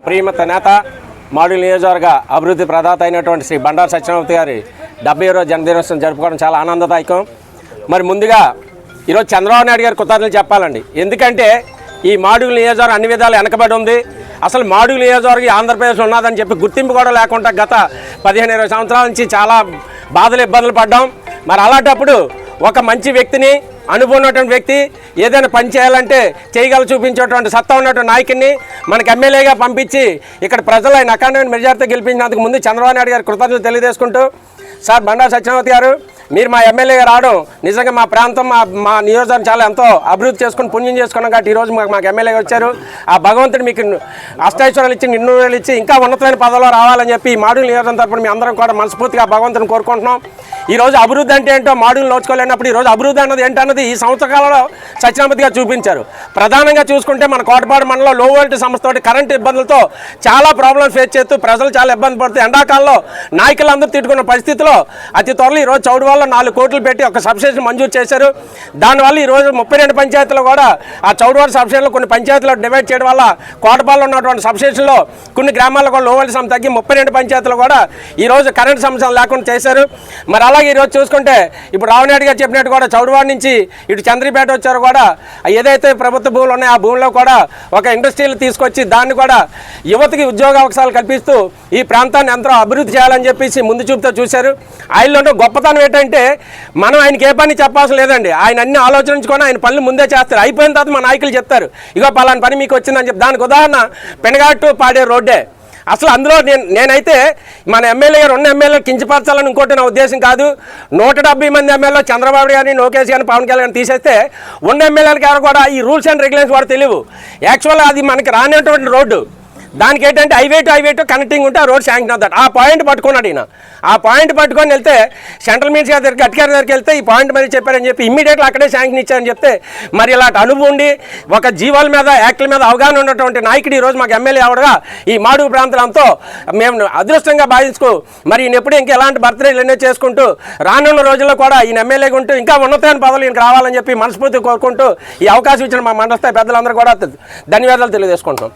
ప్రియమత నేత మాడు నియోజకవర్గ అభివృద్ధి ప్రదాత అయినటువంటి శ్రీ బండారు సత్యనారాయణ గారి డెబ్బై రోజు జన్మదినోత్సవం జరుపుకోవడం చాలా ఆనందదాయకం. మరి ముందుగా ఈరోజు చంద్రబాబు నాయుడు గారి కృతజ్ఞతలు చెప్పాలండి. ఎందుకంటే ఈ మాడుగుల నియోజకవర్గం అన్ని విధాలు వెనకబడి ఉంది. అసలు మాడుగుల నియోజకవర్గం ఆంధ్రప్రదేశ్లో ఉన్నదని చెప్పి గుర్తింపు కూడా లేకుండా గత పదిహేను ఇరవై సంవత్సరాల నుంచి చాలా బాధలు ఇబ్బందులు పడ్డాం. మరి అలాంటప్పుడు ఒక మంచి వ్యక్తిని అనుభవం ఉన్నటువంటి వ్యక్తి ఏదైనా పని చేయాలంటే చేయగల చూపించేటువంటి సత్తా ఉన్నటువంటి నాయకుడిని మనకి ఎమ్మెల్యేగా పంపించి ఇక్కడ ప్రజలు ఆయన అఖండమైన మెజార్టీతో గెలిపించినందుకు ముందు చంద్రబాబు నాయుడు గారు కృతజ్ఞతలు తెలియజేసుకుంటూ సార్ బండారు సత్యనాథ్ గారు మీరు మా ఎమ్మెల్యేగా రావడం నిజంగా మా ప్రాంతం మా మా నియోజకవర్గం చాలా ఎంతో అభివృద్ధి చేసుకుని పుణ్యం చేసుకున్నాం కాబట్టి ఈరోజు మాకు మాకు ఎమ్మెల్యేగా వచ్చారు. ఆ భగవంతుడు మీకు అష్టైశ్వరాలు ఇచ్చి నిన్ను ఇచ్చి ఇంకా ఉన్నతమైన పదవిలో రావాలని చెప్పి ఈ మాడుగుల నియోజకవర్గం తరపున మీ అందరం కూడా మనస్ఫూర్తిగా భగవంతుని కోరుకుంటున్నాం. ఈ రోజు అభివృద్ధి అంటే ఏంటో మాడుగులు నోచుకోలేనప్పుడు ఈ రోజు అభివృద్ధి అన్నది ఏంటన్నది ఈ సంవత్సర కాలంలో సత్యనామతిగా చూపించారు. ప్రధానంగా చూసుకుంటే మన కోటపాడు మండలంలో లో వైట్ సంస్థ తోటి కరెంటు ఇబ్బందులతో చాలా ప్రాబ్లమ్స్ ఫేస్ చేస్తూ ప్రజలు చాలా ఇబ్బంది పడుతూ ఎండాకాలంలో నాయకులందరూ తిట్టుకున్న పరిస్థితిలో అతి త్వరలో ఈరోజు చౌడు వల్ల నాలుగు కోట్లు పెట్టి ఒక సబ్సిడీని మంజూరు చేశారు. దానివల్ల ఈరోజు ముప్పై రెండు పంచాయతీలు కూడా ఆ చౌడవారి సబ్స్టేషన్లో కొన్ని పంచాయతీలు డివైడ్ చేయడం వల్ల కోటపాల్లో ఉన్నటువంటి సబ్సిడీలో కొన్ని గ్రామాల్లో కూడా లోవల్ సమ తగ్గి ముప్పై రెండు పంచాయతీలు కూడా ఈరోజు కరెంట్ సమస్యలు లేకుండా చేశారు. మరి అలాగే ఈరోజు చూసుకుంటే ఇప్పుడు రావనాయుడు గారు చెప్పినట్టు కూడా చౌడవాడి నుంచి ఇటు చంద్రపేట వచ్చారు కూడా. ఏదైతే ప్రభుత్వ భూములు ఉన్నాయో ఆ భూమిలో కూడా ఒక ఇండస్ట్రీలు తీసుకొచ్చి దాన్ని కూడా యువతకి ఉద్యోగ అవకాశాలు కల్పిస్తూ ఈ ప్రాంతాన్ని ఎంతో అభివృద్ధి చేయాలని చెప్పేసి ముందు చూపుతో చూశారు. ఆయనలో గొప్పతనం ఏంటంటే అంటే మనం ఆయనకి ఏ పని చెప్పాల్సిన లేదండి. ఆయన అన్ని ఆలోచించుకొని ఆయన పనులు ముందే చేస్తారు. అయిపోయిన తర్వాత మా నాయకులు చెప్తారు ఇగో పలానా పని మీకు వచ్చిందని చెప్పి. దానికి ఉదాహరణ పెనగాటు పాడే రోడ్డే. అసలు అందులో నేను నేనైతే మన ఎమ్మెల్యే గారు ఉన్న ఎమ్మెల్యే కించపరచాలని ఇంకోటి నా ఉద్దేశం కాదు. నూట డెబ్బై మంది ఎమ్మెల్యేలు చంద్రబాబు గారిని లోకేష్ గారిని పవన్ కళ్యాణ్ గారిని తీసేస్తే ఉన్న ఎమ్మెల్యేలకి ఎవరు కూడా ఈ రూల్స్ అండ్ రెగ్యులేషన్స్ కూడా తెలియవు. యాక్చువల్గా అది మనకి రానటువంటి రోడ్డు. దానికి ఏంటంటే highway to highway to connecting ఉంటే ఆ రోడ్ శాంక్షన్ అవుతాడు. ఆ పాయింట్ పట్టుకున్నాడు ఈయన. ఆ పాయింట్ పట్టుకొని వెళ్తే సెంట్రల్ మినిస్టర్ గారి దగ్గర అధికారి దగ్గరికి వెళ్తే ఈ పాయింట్ మరి చెప్పారని చెప్పి ఇమ్మీడియట్గా అక్కడే శాంక్షన్ ఇచ్చారని చెప్తే మరి ఇలాంటి అనుభవం ఉండి ఒక జీవాల మీద యాక్ట్ల మీద అవగాహన ఉన్నటువంటి నాయకుడు ఈరోజు మాకు ఎమ్మెల్యే అవడగా ఈ మాడుగు ప్రాంతాలంతో మేము అదృష్టంగా భావించుకో మరి ఈయన ఎప్పుడు ఇంకా ఎలాంటి బర్త్డేలు ఎన్నో చేసుకుంటూ రానున్న రోజుల్లో కూడా ఈయన ఎమ్మెల్యేగా ఉంటూ ఇంకా ఉన్నతమైన పదవులు ఈయనకు రావాలని చెప్పి మనస్ఫూర్తి కోరుకుంటూ ఈ అవకాశం ఇచ్చిన మా మండలస్థాయి పెద్దలందరూ కూడా ధన్యవాదాలు తెలియజేసుకుంటున్నాం.